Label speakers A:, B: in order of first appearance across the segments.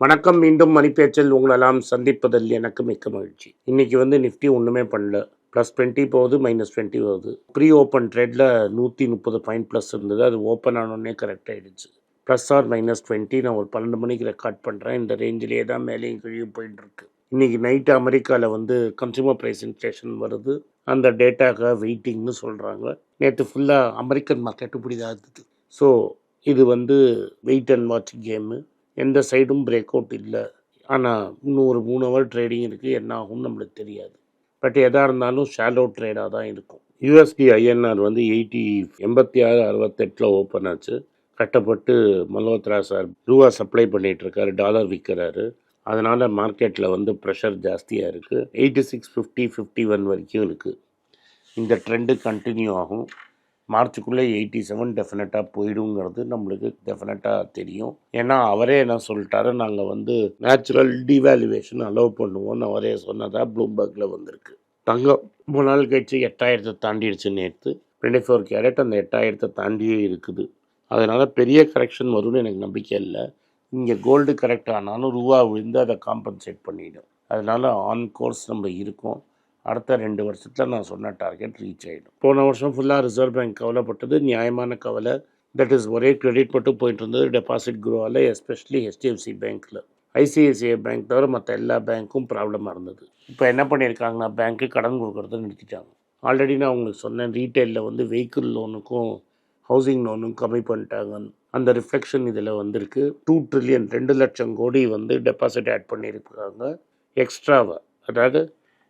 A: வணக்கம் மீண்டும் மணிப்பேச்சில் உங்களெல்லாம் சந்திப்பதில் எனக்கு மிக்க மகிழ்ச்சி. இன்னைக்கு வந்து நிஃப்டி ஒன்றுமே பண்ணல. ப்ளஸ் டுவெண்ட்டி போகுது மைனஸ் டுவெண்ட்டி வருது. ப்ரீ ஓப்பன் ட்ரேடில் நூற்றி முப்பது பாயிண்ட் ப்ளஸ் இருந்தது. அது ஓப்பன் ஆனோடனே கரெக்ட் ஆகிடுச்சு ப்ளஸ் ஆர் மைனஸ் டுவெண்ட்டி நான் ஒரு பன்னெண்டு மணிக்கு ரெக்கார்ட் பண்ணுறேன் இந்த ரேஞ்சிலே தான் மேலேயும் கீழே போயிட்டு இருக்கு. இன்னைக்கு நைட்டு அமெரிக்காவில் வந்து கன்சூமர் ப்ரைஸ் இன்ஃப்ளேஷன் வருது. அந்த டேட்டாக்காக வெயிட்டிங்னு சொல்கிறாங்க நேற்று ஃபுல்லாக அமெரிக்கன் மார்க்கெட்டு இப்படி தான் இருந்தது. ஸோ இது வந்து வெயிட் அண்ட் வாட்ச் கேமு எந்த சைடும் பிரேக் அவுட் இல்லை. ஆனால் இன்னும் ஒரு மூணு ஹவர் ட்ரேடிங் இருக்குது என்ன ஆகும்னு நம்மளுக்கு தெரியாது. பட் எதாக இருந்தாலும் ஷாலோ ட்ரேடாக தான் இருக்கும். யூஎஸ்டி ஐஎன்ஆர் வந்து எயிட்டி எண்பத்தி ஆறு அறுபத்தெட்டில் ஓப்பன் ஆச்சு. கட்டப்பட்டு மல்ஹோத்ரா சார் ரூபா சப்ளை பண்ணிகிட்ருக்காரு டாலர் விற்கிறாரு. அதனால் மார்க்கெட்டில் வந்து ப்ரெஷர் ஜாஸ்தியாக இருக்குது eighty six fifty fifty one வரைக்கும் இருக்குது இந்த ட்ரெண்டு கண்டினியூ ஆகும். மார்ச்சுக்குள்ளே எயிட்டி செவன் டெஃபினட்டாக போயிடுங்கிறது நம்மளுக்கு டெஃபினட்டாக தெரியும். ஏன்னா அவரே என்ன சொல்லிட்டாரு நாங்கள் வந்து நேச்சுரல் டிவேல்யூவேஷன் அலோவ் பண்ணுவோம்னு அவரே சொன்னதாக ப்ளூம்பர்கில் வந்திருக்கு. தங்கம் மூணு நாள் கழிச்சு எட்டாயிரத்தை தாண்டிடுச்சு நேற்று டுவெண்ட்டி ஃபோர் கேரட் அந்த எட்டாயிரத்தை தாண்டியே இருக்குது. அதனால் பெரிய கரெக்ஷன் வரும்னு எனக்கு நம்பிக்கை இல்லை. இங்கே கோல்டு கரெக்ட் ஆனாலும் ரூபா விழுந்து அதை காம்பன்சேட் பண்ணிடும். அதனால் ஆன் கோர்ஸ் நம்ம இருக்கோம். அடுத்த ரெண்டு வருஷத்தில் நான் சொன்ன டார்கெட் ரீச் ஆகிடும் போன வருஷம் ஃபுல்லாக ரிசர்வ் பேங்க் கவலைப்பட்டது நியாயமான கவலை. தட் இஸ் ஒரே கிரெடிட் மட்டும் போயிட்டு இருந்தது டெபாசிட் குரோவால் எஸ்பெஷலி ஹெச்டிஎஃப்சி பேங்க்கில் ஐசிஐசிஐ பேங்க் தவிர மற்ற எல்லா பேங்க்கும் ப்ராப்ளமாக இருந்தது. இப்போ என்ன பண்ணியிருக்காங்கன்னா பேங்க்கு கடன் கொடுக்கறத நிறுத்திட்டாங்க. ஆல்ரெடி நான் உங்களுக்கு சொன்னேன் ரீட்டைலில் வந்து வெஹிக்கிள் லோனுக்கும் ஹவுசிங் லோனும் கம்மி பண்ணிட்டாங்க அந்த ரிஃப்ளெக்ஷன் இதில் வந்திருக்கு. டூ ட்ரில்லியன் ரெண்டு லட்சம் கோடி வந்து டெபாசிட் ஆட் பண்ணியிருக்காங்க. எக்ஸ்ட்ராவை அதாவது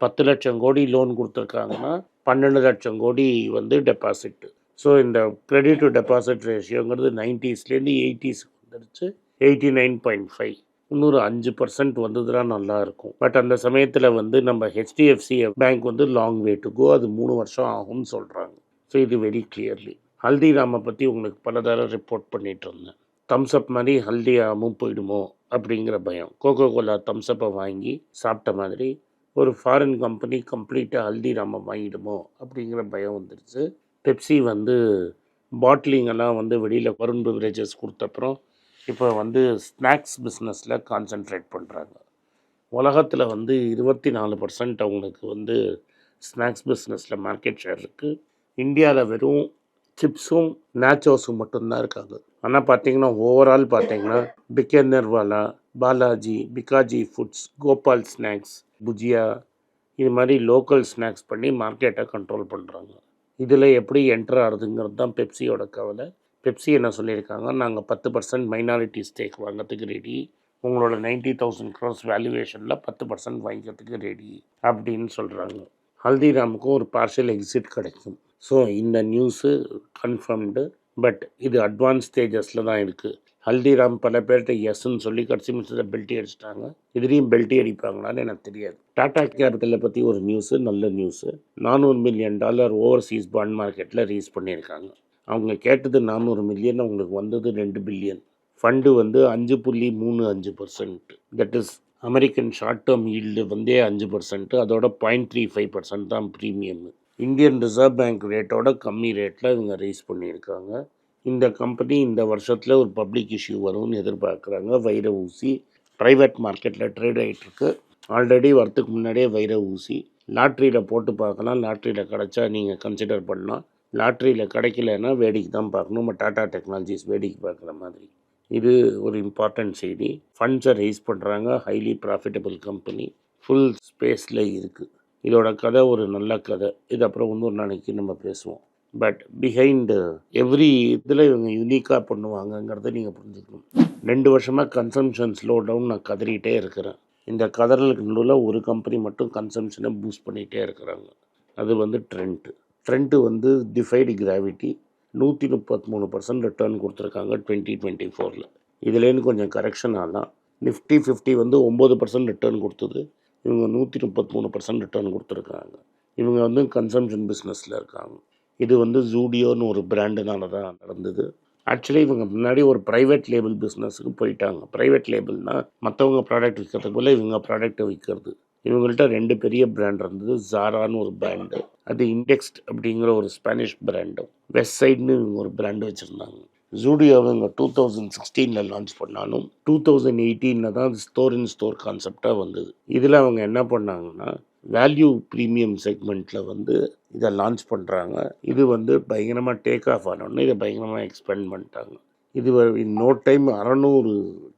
A: பத்து லட்சம் கோடி லோன் கொடுத்துருக்காங்கன்னா பன்னெண்டு லட்சம் கோடி வந்து டெபாசிட்டு ஸோ இந்த கிரெடிட் டு டெபாசிட் ரேஷியோங்கிறது நைன்டிஸ்லேருந்து எயிட்டிஸ்க்கு வந்துடுச்சு எயிட்டி நைன் பாயிண்ட் ஃபைவ் இன்னொரு அஞ்சு பர்சன்ட் வந்ததுனா நல்லா இருக்கும். பட் அந்த சமயத்தில் வந்து நம்ம ஹெச்டிஎஃப்சி பேங்க் வந்து லாங் வே டு கோ அது மூணு வருஷம் ஆகும்னு சொல்கிறாங்க ஸோ இது வெரி கிளியர்லி ஹல்திராமை பற்றி உங்களுக்கு பல தடவை ரிப்போர்ட் பண்ணிகிட்டு இருந்தேன். தம்ஸ்அப் மாதிரி ஹல்திராமும் போயிடுமோ அப்படிங்கிற பயம். கோகோ கோலா தம்ஸ்அப்பை வாங்கி சாப்பிட்ட மாதிரி ஒரு ஃபாரின் கம்பெனி கம்ப்ளீட்டாக ஹல்திராமை வாங்கிடுமோ அப்படிங்கிற பயம் வந்துடுச்சு பெப்சி வந்து பாட்லிங்கெல்லாம் வந்து வெளியில் வருண் பிவரேஜஸ் கொடுத்தப்புறம் இப்போ வந்து ஸ்நாக்ஸ் பிஸ்னஸில் கான்சென்ட்ரேட் பண்ணுறாங்க உலகத்தில் வந்து இருபத்தி நாலு பர்சன்ட் அவங்களுக்கு வந்து ஸ்நாக்ஸ் பிஸ்னஸில் மார்க்கெட் ஷேர் இருக்குது இந்தியாவில் வெறும் சிப்ஸும் நேச்சோஸும் மட்டும்தான் இருக்காங்க. ஆனால் பார்த்தீங்கன்னா ஓவரால் பார்த்தீங்கன்னா பிகேந்தர்வாலா பாலாஜி பிகாஜி ஃபுட்ஸ் கோபால் ஸ்நாக்ஸ் புஜியா இது மாதிரி லோக்கல் ஸ்நாக்ஸ் பண்ணி மார்க்கெட்டை கண்ட்ரோல் பண்ணுறாங்க இதில் எப்படி என்டர் ஆகுதுங்கிறது தான் பெப்சியோட கவலை. பெப்சி என்ன சொல்லியிருக்காங்க நாங்கள் பத்து பர்சன்ட் மைனாரிட்டி ஸ்டேக் வாங்கிறதுக்கு ரெடி உங்களோட நைன்டி தௌசண்ட் க்ரோஸ் வேல்யூவேஷனில் பத்து பர்சன்ட் வாங்கிக்கிறதுக்கு ரெடி அப்படின்னு சொல்கிறாங்க ஹல்திராமுக்கும் ஒரு பார்ஷியல் எக்ஸிட் கிடைக்கும். ஸோ இந்த நியூஸு கன்ஃபர்ம்டு பட் இது அட்வான்ஸ் ஸ்டேஜஸில் தான் இருக்குது ஹல்திராம் பல பேர்கிட்ட எஸ்ன்னு சொல்லி கடைசி நிமிஷத்தில் பெல்ட்டி அடிச்சிட்டாங்க. இதுலேயும் பெல்ட்டி அடிப்பாங்களான்னு எனக்கு தெரியாது. டாடா கேபிட்டலை பற்றி ஒரு நியூஸு நல்ல நியூஸு நானூறு மில்லியன் டாலர் ஓவர்சீஸ் பாண்ட் மார்க்கெட்டில் ரீஸ் பண்ணியிருக்காங்க. அவங்க கேட்டது நானூறு மில்லியன் அவங்களுக்கு வந்தது ரெண்டு பில்லியன் ஃபண்டு வந்து அஞ்சு புள்ளி மூணு அஞ்சு percent that is American short term yield வந்தே அஞ்சு பர்சன்ட் அதோட பாயிண்ட் த்ரீ ஃபைவ் பர்சன்ட் தான் ப்ரீமியம் இந்தியன் ரிசர்வ் பேங்க் ரேட்டோட கம்மி ரேட்டில் இவங்க ரீஸ் பண்ணியிருக்காங்க. இந்த கம்பெனி இந்த வருஷத்தில் ஒரு பப்ளிக் இஷ்யூ வரும்னு எதிர்பார்க்குறாங்க. வைர ஊசி ப்ரைவேட் மார்க்கெட்டில் ட்ரேட் ஆகிட்டுருக்கு ஆல்ரெடி வரத்துக்கு முன்னாடியே வைர ஊசி. லாட்ரியில் போட்டு பார்க்கலாம். லாட்ரியில் கிடச்சா நீங்கள் கன்சிடர் பண்ணலாம். லாட்ரியில் கிடைக்கலன்னா வேடிக்கை தான் பார்க்கணும். நம்ம டாடா டெக்னாலஜிஸ் வேடிக்கை பார்க்குற மாதிரி. இது ஒரு இம்பார்ட்டன்ட் செய்தி. ஃபண்ட்ஸை ரைஸ் பண்ணுறாங்க ஹைலி ப்ராஃபிட்டபிள் கம்பெனி ஃபுல் ஸ்பேஸில் இருக்குது இதோட கதை ஒரு நல்ல கதை. இது அப்புறம் இன்னொரு நாளைக்கு நம்ம பேசுவோம். பட் பிஹைண்டு எவ்ரி இதில் இவங்க யூனிக்காக பண்ணுவாங்கங்கிறத நீங்கள் புரிஞ்சுக்கணும். ரெண்டு வருஷமாக கன்சம்ஷன் ஸ்லோ டவுன் நான் கதறிட்டே இருக்கிறேன். இந்த கதறலுக்கு நடுவில் ஒரு கம்பெனி மட்டும் கன்சம்ஷனை பூஸ்ட் பண்ணிகிட்டே இருக்கிறாங்க. அது வந்து ட்ரெண்ட்டு ட்ரெண்ட்டு வந்து டிஃபைடு கிராவிட்டி நூற்றி முப்பத்தி மூணு பர்சன்ட் ரிட்டர்ன் கொடுத்துருக்காங்க டுவெண்ட்டி டுவெண்ட்டி ஃபோரில் இதுலேருந்து கொஞ்சம் கரெக்ஷன் ஆகலாம் நிஃப்டி ஃபிஃப்டி வந்து ஒம்பது பர்சன்ட் ரிட்டர்ன் கொடுத்தது. இவங்க நூற்றி முப்பத்தி மூணு பர்சன்ட் ரிட்டர்ன் கொடுத்துருக்காங்க. இவங்க வந்து கன்சம்ஷன் பிஸ்னஸில் இருக்காங்க. இது வந்து ஜூடியோன்னு ஒரு பிராண்டுனால தான் நடந்தது. ஆக்சுவலி இவங்க முன்னாடி ஒரு ப்ரைவேட் லேபிள் பிஸ்னஸுக்கு போயிட்டாங்க. ப்ரைவேட் லேபிள்னால் மற்றவங்க ப்ராடக்ட் விற்கிறதுக்கு போல இவங்க ப்ராடக்ட்டை விற்கிறது இவங்கள்ட்ட ரெண்டு பெரிய பிராண்ட் இருந்தது ஜாரான்னு ஒரு பிராண்டு அது இண்டெக்ஸ்ட் அப்படிங்கிற ஒரு ஸ்பானிஷ் பிராண்டும் வெஸ்ட் சைடுன்னு இவங்க ஒரு பிராண்டு வச்சுருந்தாங்க. ஜூடியோவை இவங்க டூ தௌசண்ட் சிக்ஸ்டீனில் லான்ச் பண்ணாலும் டூ தௌசண்ட் எயிட்டீனில் தான் ஸ்டோர் இன் ஸ்டோர் கான்செப்டாக வந்தது. இதில் அவங்க என்ன பண்ணாங்கன்னா வேல்யூ ப்ரீமியம் செக்மெண்ட்டில் வந்து இதை லான்ச் பண்ணுறாங்க இது வந்து பயங்கரமாக டேக் ஆஃப் ஆனோடனே இதை பயங்கரமாக எக்ஸ்பெண்ட் பண்ணிட்டாங்க. இது நோ டைம் அறநூறு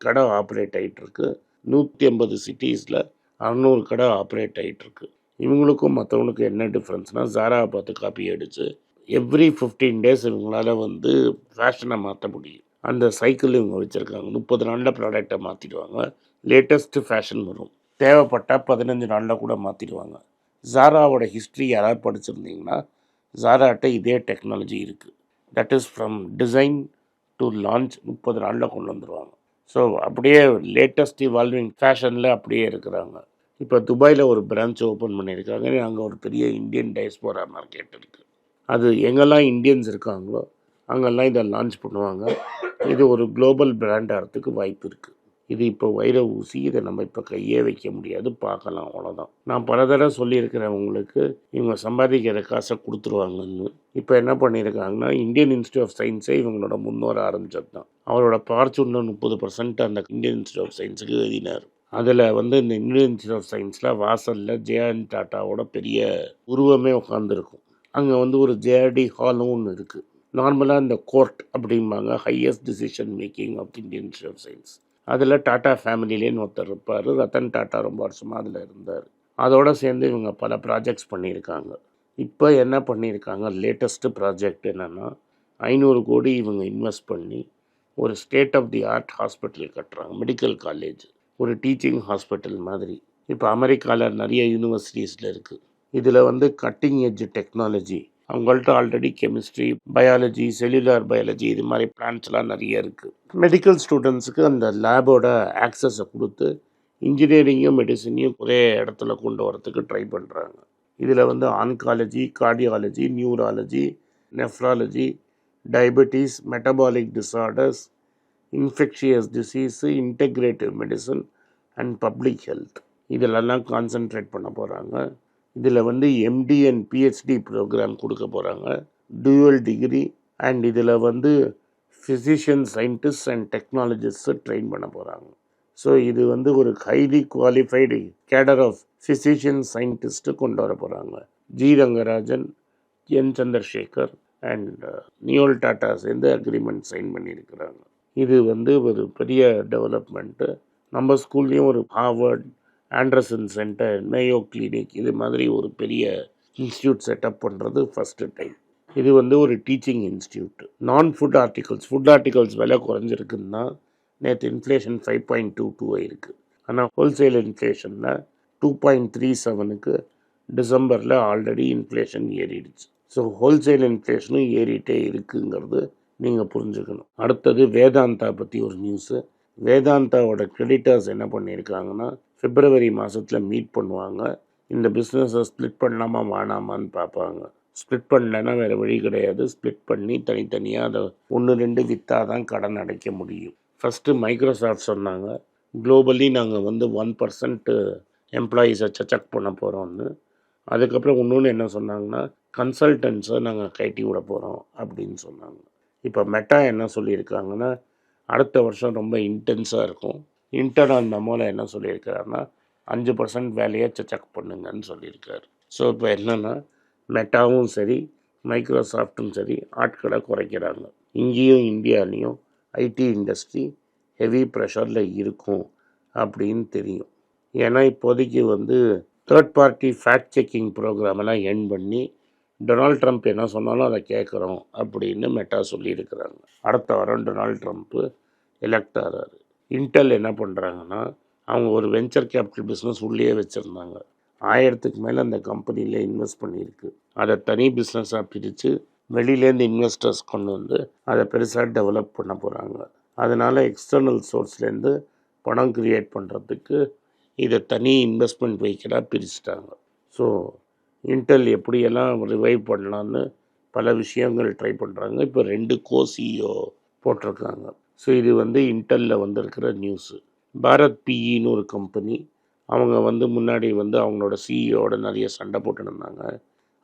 A: கடை ஆப்ரேட் ஆகிட்டுருக்கு நூற்றி ஐம்பது சிட்டிஸில் அறநூறு கடை ஆப்ரேட் ஆகிட்டுருக்கு இவங்களுக்கும் மற்றவங்களுக்கும் என்ன டிஃப்ரென்ஸ்னால் ஜாராவை பார்த்து காப்பி அடித்து எவ்ரி ஃபிஃப்டீன் டேஸ் இவங்களால வந்து ஃபேஷனை மாற்ற முடியும். அந்த சைக்கிள் இவங்க வச்சுருக்காங்க. முப்பது நாளில் ப்ராடக்டை மாற்றிடுவாங்க லேட்டஸ்ட்டு ஃபேஷன் வரும். தேவைப்பட்டால் பதினஞ்சு நாளில் கூட மாற்றிடுவாங்க ஜாராவோட ஹிஸ்ட்ரி யாராவது படிச்சிருந்தீங்கன்னா ஜாராட்ட இதே டெக்னாலஜி இருக்குது that is from design to launch முப்பது நாளில் கொண்டு வந்துடுவாங்க ஸோ அப்படியே லேட்டஸ்ட் இவால்விங் ஃபேஷனில் அப்படியே இருக்கிறாங்க. இப்போ துபாயில் ஒரு பிரான்ச் ஓப்பன் பண்ணியிருக்காங்க. அங்கே ஒரு பெரிய இந்தியன் டைஸ்போரா மார்க்கெட் இருக்குது அது எங்கெல்லாம் இந்தியன்ஸ் இருக்காங்களோ அங்கெல்லாம் இதை லான்ச் பண்ணுவாங்க. இது ஒரு குளோபல் பிராண்ட் ஆகிறதுக்கு வாய்ப்பு இருக்குது இது இப்போ வைர ஊசி இதை நம்ம இப்போ கையே வைக்க முடியாது பார்க்கலாம் அவ்வளோதான் நான் பல தடவை சொல்லியிருக்கிறேன் உங்களுக்கு இவங்க சம்பாதிக்கிற காசை கொடுத்துருவாங்கன்னு. இப்போ என்ன பண்ணியிருக்காங்கன்னா இந்தியன் இன்ஸ்டியூட் ஆஃப் சயின்ஸே இவங்களோட முன்னோர் ஆரம்பிச்சது தான் அவரோட பார்ச்சுன்னு முப்பது பர்சன்ட் அந்த இந்தியன் இன்ஸ்டியூட் ஆஃப் சயின்ஸுக்கு எழுதினார். அதில் வந்து இந்த இந்தியன் இன்ஸ்டியூட் ஆஃப் சயின்ஸில் வாசலில் ஜேஎன் டாட்டாவோட பெரிய உருவமே உட்காந்துருக்கும் அங்கே வந்து ஒரு ஜேஆர்டி ஹாலும் ஒன்று இருக்குது நார்மலாக இந்த கோர்ட் அப்படிம்பாங்க highest decision making of Indian institute of science அதில் டாட்டா ஃபேமிலிலேன்னு ஒருத்தர் இருப்பார். ரத்தன் டாட்டா ரொம்ப வருஷமாக அதில் இருந்தார். அதோடு சேர்ந்து இவங்க பல ப்ராஜெக்ட்ஸ் பண்ணியிருக்காங்க. இப்போ என்ன பண்ணியிருக்காங்க? லேட்டஸ்ட்டு ப்ராஜெக்ட் என்னென்னா ஐநூறு கோடி இவங்க இன்வெஸ்ட் பண்ணி ஒரு state of the art hospital கட்டுறாங்க. மெடிக்கல் காலேஜ் ஒரு டீச்சிங் ஹாஸ்பிட்டல் மாதிரி. இப்போ அமெரிக்காவில் நிறைய யூனிவர்சிட்டிஸில் இருக்குது இதில் வந்து கட்டிங் எட்ஜ் டெக்னாலஜி அவங்கள்ட்ட already chemistry biology cellular biology இது மாதிரி பிளான்ஸ்லாம் நிறைய இருக்குது மெடிக்கல் ஸ்டூடெண்ட்ஸுக்கு அந்த லேபோட ஆக்சஸை கொடுத்து இன்ஜினியரிங்கும் மெடிசனையும் ஒரே இடத்துல கொண்டு வரத்துக்கு ட்ரை பண்ணுறாங்க இதில் வந்து oncology cardiology neurology nephrology diabetes metabolic disorders infectious disease integrative medicine and public health இதிலெல்லாம் கான்சென்ட்ரேட் பண்ண போகிறாங்க இதில் வந்து எம்டி அண்ட் பிஹெச்டி ப்ரோக்ராம் கொடுக்க போகிறாங்க டூவல் டிகிரி அண்ட் இதில் வந்து ஃபிசிஷியன் சயின்டிஸ்ட் அண்ட் டெக்னாலஜிஸ்ட்டை ட்ரெயின் பண்ண போகிறாங்க ஸோ இது வந்து ஒரு highly qualified cadre of physician scientist கொண்டு வர போகிறாங்க G Rangarajan N Chandrasekar and Noel Tata சேர்ந்து அக்ரிமெண்ட் சைன் பண்ணியிருக்கிறாங்க. இது வந்து ஒரு பெரிய டெவலப்மெண்ட்டு நம்ம ஸ்கூல்லேயும் ஒரு Harvard Anderson center Mayo clinic இது மாதிரி ஒரு பெரிய இன்ஸ்டியூட் செட்டப் பண்ணுறது ஃபஸ்ட்டு டைம் இது வந்து ஒரு டீச்சிங் இன்ஸ்டியூட். நான் ஃபுட் ஆர்டிகல்ஸ் ஃபுட் ஆர்டிகல்ஸ் விலை குறைஞ்சிருக்குன்னா நேற்று inflation five point two two ஆயிருக்கு. ஆனால் ஹோல்சேல் இன்ஃப்ளேஷனில் டூ பாயிண்ட் த்ரீ செவனுக்கு டிசம்பரில் ஆல்ரெடி இன்ஃப்ளேஷன் ஏறிடுச்சு. ஸோ ஹோல்சேல் இன்ஃப்ளேஷனும் ஏறிட்டே இருக்குங்கிறது நீங்கள் புரிஞ்சுக்கணும். அடுத்தது வேதாந்தா பற்றி ஒரு நியூஸு வேதாந்தாவோட கிரெடிட்டர்ஸ் என்ன பண்ணியிருக்காங்கன்னா பிப்ரவரி மாதத்தில் மீட் பண்ணுவாங்க. இந்த பிஸ்னஸை ஸ்ப்ளிட் பண்ணலாமா வேணாமான்னு பார்ப்பாங்க. ஸ்ப்ளிட் பண்ணலைன்னா வேறு வழி கிடையாது. ஸ்ப்ளிட் பண்ணி தனித்தனியாக அதை ஒன்று ரெண்டு விற்றா தான் கடன் அடைக்க முடியும். ஃபஸ்ட்டு மைக்ரோசாஃப்ட் சொன்னாங்க. குளோபலி நாங்கள் வந்து ஒன் பர்சன்ட்டு எம்ப்ளாயீஸை சச்சக் பண்ண போகிறோம்னு அதுக்கப்புறம் இன்னொன்று என்ன சொன்னாங்கன்னா கன்சல்டன்ஸை நாங்கள் கட்டி விட போகிறோம் அப்படின்னு சொன்னாங்க. இப்போ மெட்டா என்ன சொல்லியிருக்காங்கன்னா அடுத்த வருஷம் ரொம்ப இன்டென்ஸாக இருக்கும். இன்டர்னல் மெமோவில் என்ன சொல்லியிருக்காருன்னா அஞ்சு பர்சன்ட் வேலையை செக் பண்ணுங்கன்னு சொல்லியிருக்காரு. ஸோ இப்போ என்னென்னா மெட்டாவும் சரி மைக்ரோசாஃப்ட்டும் சரி ஆட்களை குறைக்கிறாங்க. இங்கேயும் இந்தியாலேயும் ஐடி இண்டஸ்ட்ரி ஹெவி ப்ரெஷரில் இருக்கும் அப்படின்னு தெரியும். ஏன்னா இப்போதைக்கு வந்து தேர்ட் பார்ட்டி ஃபேக்ட் செக்கிங் ப்ரோக்ராமெல்லாம் என் பண்ணி டொனால்ட் ட்ரம்ப் என்ன சொன்னாலும் அதை கேட்குறோம் அப்படின்னு மெட்டா சொல்லியிருக்கிறாங்க. அடுத்த வாரம் டொனால்ட் ட்ரம்ப்பு எலெக்ட் ஆகிறாரு இன்டெல் என்ன பண்ணுறாங்கன்னா அவங்க ஒரு வெஞ்சர் கேபிட்டல் பிஸ்னஸ் உள்ளே வச்சுருந்தாங்க. ஆயிரத்துக்கு மேலே அந்த கம்பெனியில் இன்வெஸ்ட் பண்ணியிருக்கு. அதை தனி பிஸ்னஸாக பிரித்து வெளியிலேருந்து இன்வெஸ்டர்ஸ் கொண்டு வந்து அதை பெருசாக டெவலப் பண்ண போகிறாங்க அதனால் எக்ஸ்டர்னல் சோர்ஸ்லேருந்து பணம் க்ரியேட் பண்ணுறதுக்கு இதை தனி இன்வெஸ்ட்மெண்ட் வெஹிக்கலாக பிரிச்சுட்டாங்க. ஸோ இன்டெல் எப்படியெல்லாம் ரிவைவ் பண்ணலான்னு பல விஷயங்கள் ட்ரை பண்ணுறாங்க இப்போ ரெண்டு கோ சிஇஓ போட்டிருக்காங்க. ஸோ இது வந்து இன்டெல்லில் வந்திருக்கிற நியூஸு பாரத் பிஇன்னு ஒரு கம்பெனி அவங்க வந்து முன்னாடி வந்து அவங்களோட சிஇஓட நிறைய சண்டை போட்டுருந்தாங்க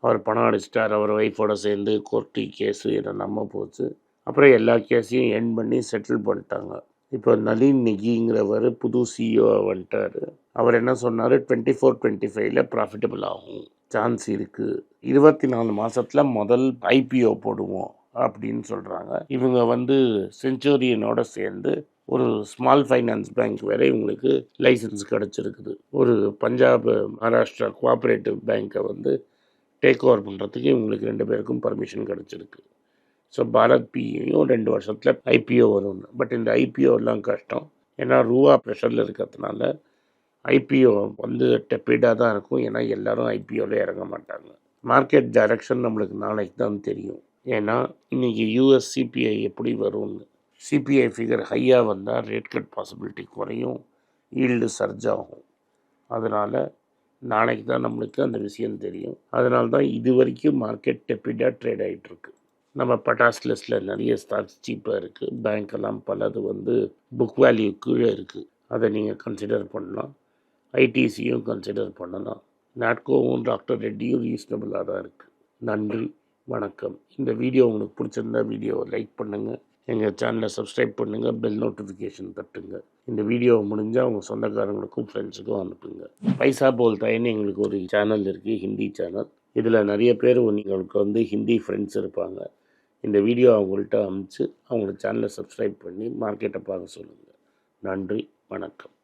A: அவர் பணம் அடிச்சிட்டார் அவர் ஒய்ஃபோட சேர்ந்து கோர்ட்டு கேஸு இதை நம்ம போச்சு. அப்புறம் எல்லா கேஸையும் என் பண்ணி செட்டில் பண்ணிட்டாங்க. இப்போ நளின் நெகிங்கிறவர் புது சிஇஓ வந்துட்டார். அவர் என்ன சொன்னார்? டுவெண்ட்டி ஃபோர் டுவெண்ட்டி ஃபைவ்ல ப்ராஃபிட்டபிள் ஆகும். சான்ஸ் இருக்குது இருபத்தி நாலு மாதத்தில் முதல் ஐபிஓ போடுவோம். அப்படின்னு சொல்கிறாங்க இவங்க வந்து செஞ்சுரியனோட சேர்ந்து ஒரு ஸ்மால் ஃபைனான்ஸ் பேங்க் வேற இவங்களுக்கு லைசன்ஸ் கிடச்சிருக்குது. ஒரு பஞ்சாப் மகாராஷ்டிரா கோஆப்ரேட்டிவ் பேங்க்கை வந்து டேக் ஓவர் பண்ணுறதுக்கு இவங்களுக்கு ரெண்டு பேருக்கும் பர்மிஷன் கிடச்சிருக்கு. ஸோ பாரத் பியும் ரெண்டு வருஷத்தில் ஐபிஓ வரும்னு பட் இந்த ஐபிஓலாம் கஷ்டம். ஏன்னா ரூபா ப்ரெஷரில் இருக்கிறதுனால ஐபிஓ வந்து டெப்பிடாக தான் இருக்கும். ஏன்னா எல்லோரும் ஐபிஓவில் இறங்க மாட்டாங்க. மார்க்கெட் டைரக்ஷன் நம்மளுக்கு நாளைக்கு தான் தெரியும். ஏன்னா இன்றைக்கி யூஎஸ் சிபிஐ எப்படி வரும்னு. சிபிஐ ஃபிகர் ஹையாக வந்தால் ரேட் கட் பாசிபிலிட்டி குறையும் ஈல்டு சர்ஜ் ஆகும். அதனால் நாளைக்கு தான் நம்மளுக்கு அந்த விஷயம் தெரியும். அதனால தான் இது வரைக்கும் மார்க்கெட் டெப்பிடாக ட்ரேட் ஆகிட்டுருக்கு நம்ம பட்டாஸ் லிஸ்ட்டில் நிறைய ஸ்டாக்ஸ் சீப்பாக இருக்குது பேங்க்கெல்லாம் பலது வந்து புக் வேல்யூ கீழே இருக்குது அதை நீங்கள் கன்சிடர் பண்ணலாம். ஐடிசியும் கன்சிடர் பண்ணலாம். நாட்கோவும் டாக்டர் ரெட்டியும் ரீசனபிளாக தான் இருக்குது நன்றி. வணக்கம். இந்த வீடியோ உங்களுக்கு பிடிச்சிருந்தா வீடியோவை லைக் பண்ணுங்கள் எங்கள் சேனலை சப்ஸ்கிரைப் பண்ணுங்கள் பெல் நோட்டிஃபிகேஷன் தட்டுங்க. இந்த வீடியோ முடிஞ்சால் உங்கள் சொந்தக்காரங்களுக்கும் ஃப்ரெண்ட்ஸுக்கும் அனுப்புங்க. பைசா போல் எங்களுக்கு ஒரு சேனல் இருக்குது ஹிந்தி சேனல் இதில் நிறைய பேர் உங்களுக்கு வந்து ஹிந்தி ஃப்ரெண்ட்ஸ் இருப்பாங்க. இந்த வீடியோ அவங்கள்ட்ட அனுப்பிச்சு அவங்களோட சேனலை சப்ஸ்கிரைப் பண்ணி மார்க்கெட்டை பார்க்க சொல்லுங்கள் நன்றி. வணக்கம்.